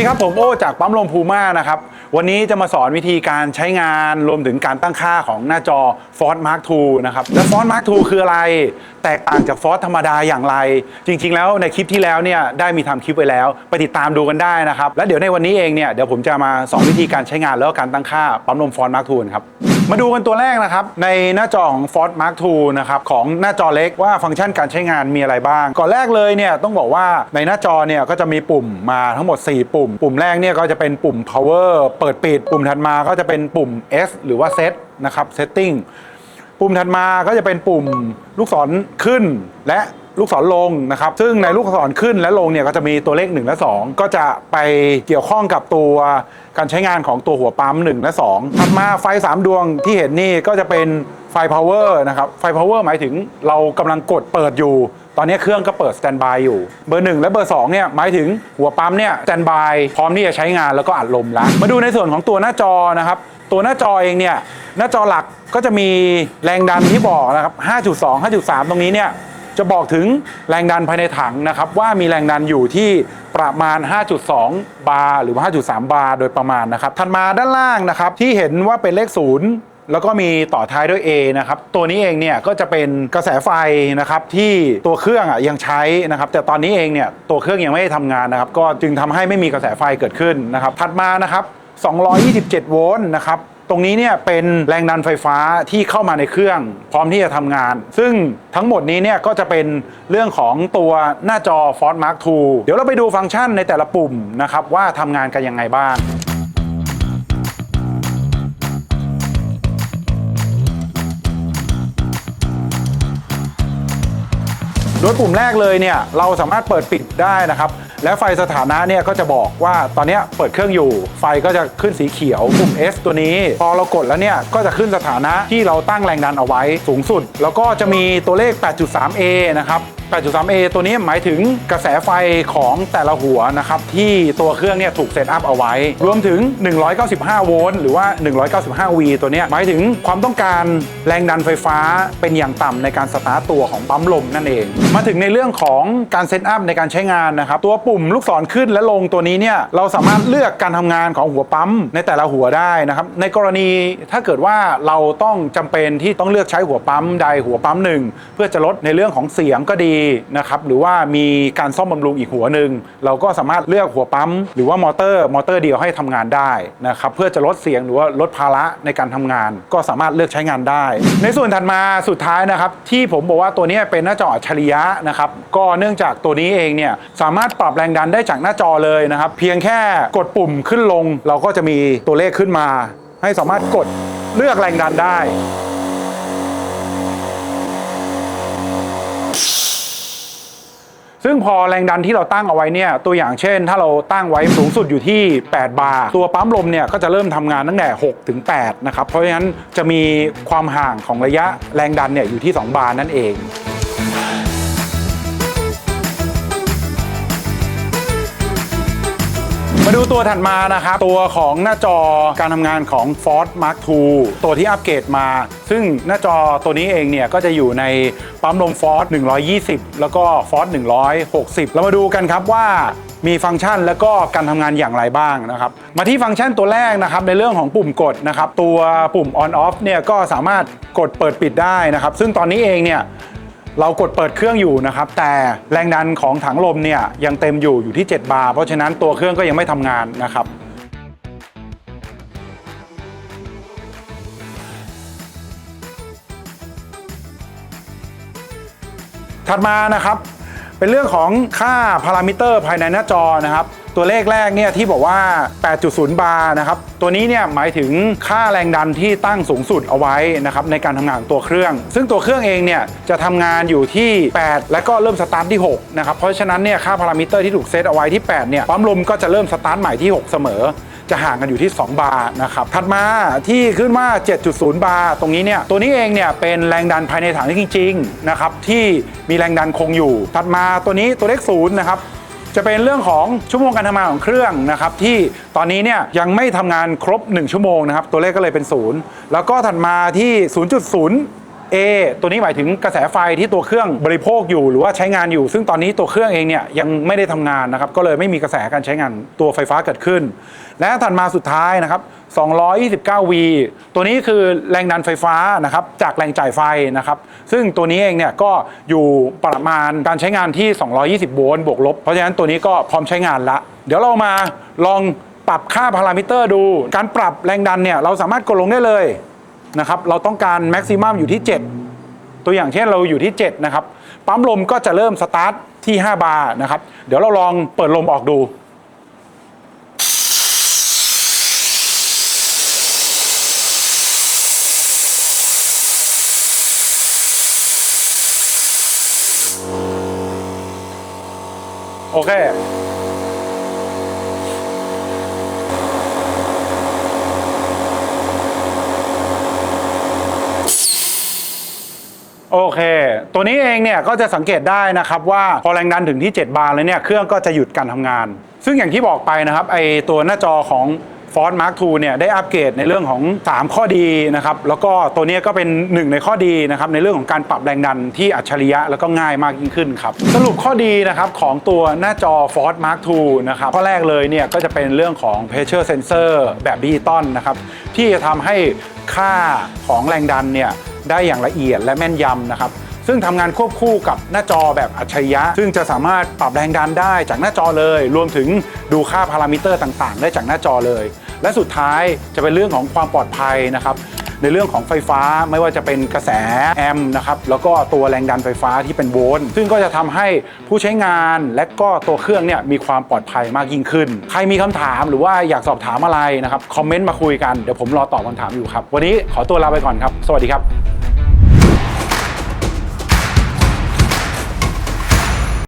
ดีครับผมโอ้จากปั๊มลมพูม่านะครับ วันนี้จะมาสอนวิธีการใช้งานรวมถึงการตั้งค่าของหน้าจอ f o r t Mark II นะครับ และ Ford Mark II คืออะไร แตกต่างจาก Ford ธรรมดาอย่างไร จริง ๆ แล้วในคลิปที่แล้วเนี่ยได้มีทำคลิปไว้แล้ว ไปติดตามดูกันได้นะครับ และเดี๋ยวในวันนี้เองเนี่ยเดี๋ยวผมจะมาสอนวิธีการใช้งานแล้วก็การตั้งค่าปั๊มลม Ford Mark II ครับ มาดูกันตัวแรกนะครับ ในหน้าจอของ Ford Mark II นะครับของหน้าจอเล็กว่าฟังก์ชันการใช้งานมีอะไรบ้าง ก่อนแรกเลยเนี่ยต้องบอกว่าในหน้าจอเนี่ยก็จะมีปุ่มมาทั้งหมด 4 ปุ่ม ปุ่มแรกเนี่ยก็จะเป็นปุ่ม power เปิดปิด ปุ่มถัดมาก็จะเป็นปุ่ม S หรือว่า set นะครับ setting ปุ่มถัดมาก็จะเป็นปุ่มลูกศรขึ้นและ ลูกศรลงนะครับซึ่งในลูกศรขึ้นและลงเนี่ยก็จะมีตัวเลข 1 และ 2 ก็จะไปเกี่ยวข้องกับตัวการใช้งานของตัวหัวปั๊ม 1 และ 2 ถัดมาไฟ 3 ดวงที่เห็นนี่ก็จะเป็นไฟ power นะครับไฟ power หมายถึงเรากำลังกดเปิดอยู่ ตอนนี้เครื่องก็เปิดสแตนบายอยู่ เบอร์ 1 และเบอร์2เนี่ยหมายถึงหัวปั๊มเนี่ยสแตนบายพร้อมที่จะใช้งานแล้วก็อัดลมแล้วมาดูในส่วนของตัวหน้าจอนะครับตัวหน้าจอเองเนี่ยหน้าจอหลักก็จะมีแรงดันที่บอกนะครับ 5.2 5.3 ตรงนี้เนี่ย จะบอกถึงแรงดันภายในถังนะครับว่ามีแรงดันอยู่ที่ประมาณ 5.2 บาร์หรือว่า 5.3 บาร์โดยประมาณนะครับถัดมาด้านล่างนะครับที่เห็นว่าเป็นเลขศูนย์แล้วก็มีต่อท้ายด้วย A นะครับ ตัวนี้เองเนี่ยก็จะเป็นกระแสไฟนะครับที่ตัวเครื่องอะยังใช้นะครับ แต่ตอนนี้เองเนี่ยตัวเครื่องยังไม่ได้ทำงานนะครับ ก็จึงทำให้ไม่มีกระแสไฟเกิดขึ้นนะครับ ถัดมานะครับ 227 โวลต์นะครับ ตรงนี้เนี่ยเป็นแรงดันไฟฟ้าที่เข้ามาในเครื่อง พร้อมที่จะทำงาน ซึ่งทั้งหมดนี้เนี่ยก็จะเป็นเรื่องของตัวหน้าจอ Ford Mark II เดี๋ยวเราไปดูฟังก์ชันในแต่ละปุ่มนะครับว่าทำงานกันยังไงบ้างโดยปุ่มแรกเลยเนี่ยเราสามารถเปิดปิดได้นะครับ และไฟสถานะเนี่ยก็จะบอกว่าตอนนี้เปิดเครื่องอยู่ ไฟก็จะขึ้นสีเขียวปุ่ม S ตัวนี้ พอเรากดแล้วเนี่ยก็จะขึ้นสถานะที่เราตั้งแรงดันเอาไว้สูงสุด แล้วก็จะมีตัวเลข 8.3A นะครับ 8.3A ตัวนี้หมายถึงกระแสไฟของแต่ละหัวนะครับที่ตัวเครื่องเนี่ยถูกเซตอัพเอาไว้ รวมถึง 195 โวลต์หรือว่า 195 V ตัวนี้หมายถึงความต้องการแรงดันไฟฟ้าเป็นอย่างต่ำในการสตาร์ตตัวของปั๊มลมนั่นเอง มาถึงในเรื่องของการเซตอัพในการใช้งานนะครับตัวปุ่มลูกศรขึ้นและลงตัวนี้เนี่ยเราสามารถเลือกการทำงานของหัวปั๊มในแต่ละหัวได้นะครับในกรณีถ้าเกิดว่าเราต้องจำเป็นที่ต้องเลือกใช้หัวปั๊มใดหัวปั๊มหนึ่งเพื่อจะลดในเรื่องของเสียงก็ดีนะครับหรือว่ามีการซ่อมบำรุงอีกหัวหนึ่งเราก็สามารถเลือกหัวปั๊ม หรือว่ามอเตอร์มอเตอร์เดียวให้ทำงานได้นะครับเพื่อจะลดเสียงหรือว่าลดภาระในการทำงาน ก็สามารถเลือกใช้งานได้ ในส่วนถัดมาสุดท้ายนะครับที่ผมบอกว่าตัวนี้เป็นหน้าจออัจฉริยะนะครับก็เนื่องจากตัวนี้เองเนี่ยสามารถปรับแรงดันได้จากหน้าจอเลยนะครับเพียงแค่กดปุ่มขึ้นลง เราก็จะมีตัวเลขขึ้นมา ให้สามารถกดเลือกแรงดันได้ ซึ่งพอแรงดันที่เราตั้งเอาไว้เนี่ยตัวอย่างเช่น ถ้าเราตั้งไว้สูงสุดอยู่ที่ 8 บาร์ตัวปั๊มลมเนี่ยก็จะเริ่มทำงานตั้งแต่6ถึง8นะครับเพราะฉะนั้นจะมีความห่างของระยะแรงดันเนี่ยอยู่ที่ 2 บาร์นั่นเอง มาดูตัวถัดมานะครับ ตัวของหน้าจอการทำงานของ Ford Mark II ตัวที่อัปเกรดมา ซึ่งหน้าจอตัวนี้เองเนี่ย ก็จะอยู่ในปั๊มลม Ford 120 แล้วก็ Ford 160 เรามาดูกันครับว่ามีฟังก์ชันแล้วก็การทำงานอย่างไรบ้างนะครับ มาที่ฟังก์ชันตัวแรกนะครับในเรื่องของปุ่มกดนะครับ ตัวปุ่ม on off เนี่ยก็สามารถกดเปิดปิดได้นะครับ ซึ่งตอนนี้เองเนี่ย เรากดเปิดเครื่องอยู่นะครับ แต่แรงดันของถังลมเนี่ยยังเต็มอยู่อยู่ที่ 7 บาร์ เพราะฉะนั้นตัวเครื่องก็ยังไม่ทำงานนะครับถัดมานะครับ เป็นเรื่องของค่าพารามิเตอร์ภายในหน้าจอนะครับ ตัวเลขแรกเนี่ยที่บอกว่า 8.0 บาร์นะครับ ตัวนี้เนี่ยหมายถึงค่าแรงดันที่ตั้งสูงสุดเอาไว้นะครับในการทำงานของตัวเครื่อง ซึ่งตัวเครื่องเองเนี่ยจะทำงานอยู่ที่ 8 และก็เริ่มสตาร์ทที่ 6 นะครับ เพราะฉะนั้นเนี่ยค่าพารามิเตอร์ที่ถูกเซตเอาไว้ที่ 8 เนี่ยปั๊มลมก็จะเริ่มสตาร์ทใหม่ที่ 6 เสมอจะห่างกันอยู่ที่ 2 บาร์นะครับ ถัดมาที่ขึ้นว่า 7.0 บาร์ตรงนี้เนี่ย ตัวนี้เองเนี่ยเป็นแรงดันภายในถังจริงๆนะครับที่มีแรงดันคงอยู่ ถัดมาตัวนี้ตัวเลขศูนย์นะครับ จะเป็นเรื่องของชั่วโมงการทำงานของเครื่องนะครับที่ตอนนี้เนี่ยยังไม่ทำงานครบ 1 ชั่วโมงนะครับตัวเลขก็เลยเป็นศูนย์แล้วก็ถัดมาที่ 0.0 A ตัวนี้หมายถึงกระแสไฟที่ตัวเครื่องบริโภคอยู่หรือว่าใช้งานอยู่ ซึ่งตอนนี้ตัวเครื่องเองเนี่ยยังไม่ได้ทำงานนะครับก็เลยไม่มีกระแสการใช้งานตัวไฟฟ้าเกิดขึ้น และถัดมาสุดท้ายนะครับ 229V ตัวนี้คือแรงดันไฟฟ้านะครับจากแรงจ่ายไฟนะครับซึ่งตัวนี้เองเนี่ยก็อยู่ประมาณการใช้งานที่ 220 โวลต์บวกลบ เพราะฉะนั้นตัวนี้ก็พร้อมใช้งานละ เดี๋ยวเรามาลองปรับค่าพารามิเตอร์ดู การปรับแรงดันเนี่ยเราสามารถกดลงได้เลย นะครับเราต้องการแม็กซิมัมอยู่ที่ 7 ตัวอย่างเช่นเราอยู่ที่ 7 นะครับ ปั๊มลมก็จะเริ่มสตาร์ทที่ 5 บาร์นะครับ เดี๋ยวเราลองเปิดลมออกดู โอเค โอเค ตัวนี้เองเนี่ยก็จะสังเกตได้นะครับว่าพอแรงดันถึงที่ 7 บาร์แล้วเนี่ยเครื่องก็จะหยุดการทำงาน ซึ่งอย่างที่บอกไปนะครับไอตัวหน้าจอของ Ford Mark II เนี่ยได้อัปเกรดในเรื่องของ 3 ข้อดีนะครับแล้วก็ตัวนี้ก็เป็นหนึ่งในข้อดีนะครับในเรื่องของการปรับแรงดันที่อัจฉริยะแล้วก็ง่ายมากยิ่งขึ้นครับสรุปข้อดีนะครับของตัวหน้าจอ Ford Mark II นะครับข้อแรกเลยเนี่ยก็จะเป็นเรื่องของ pressure sensor แบบดิจิตอลนะครับที่จะทำให้ค่าของแรงดันเนี่ย ได้อย่างละเอียดและแม่นยำนะครับ ซึ่งทำงานควบคู่กับหน้าจอแบบอัจฉริยะ ซึ่งจะสามารถปรับแรงดันได้จากหน้าจอเลย รวมถึงดูค่าพารามิเตอร์ต่างๆ ได้จากหน้าจอเลย และสุดท้ายจะเป็นเรื่องของความปลอดภัยนะครับในเรื่องของไฟฟ้าไม่ว่าจะเป็นกระแสแอมนะครับแล้วก็ตัวแรงดันไฟฟ้าที่เป็นโวลต์ซึ่งก็จะทำให้ผู้ใช้งานและก็ตัวเครื่องเนี่ยมีความปลอดภัยมากยิ่งขึ้น ใครมีคำถามหรือว่าอยากสอบถามอะไรนะครับคอมเมนต์มาคุยกันเดี๋ยวผมรอตอบคำถามอยู่ครับ วันนี้ขอตัวลาไปก่อนครับ สวัสดีครับ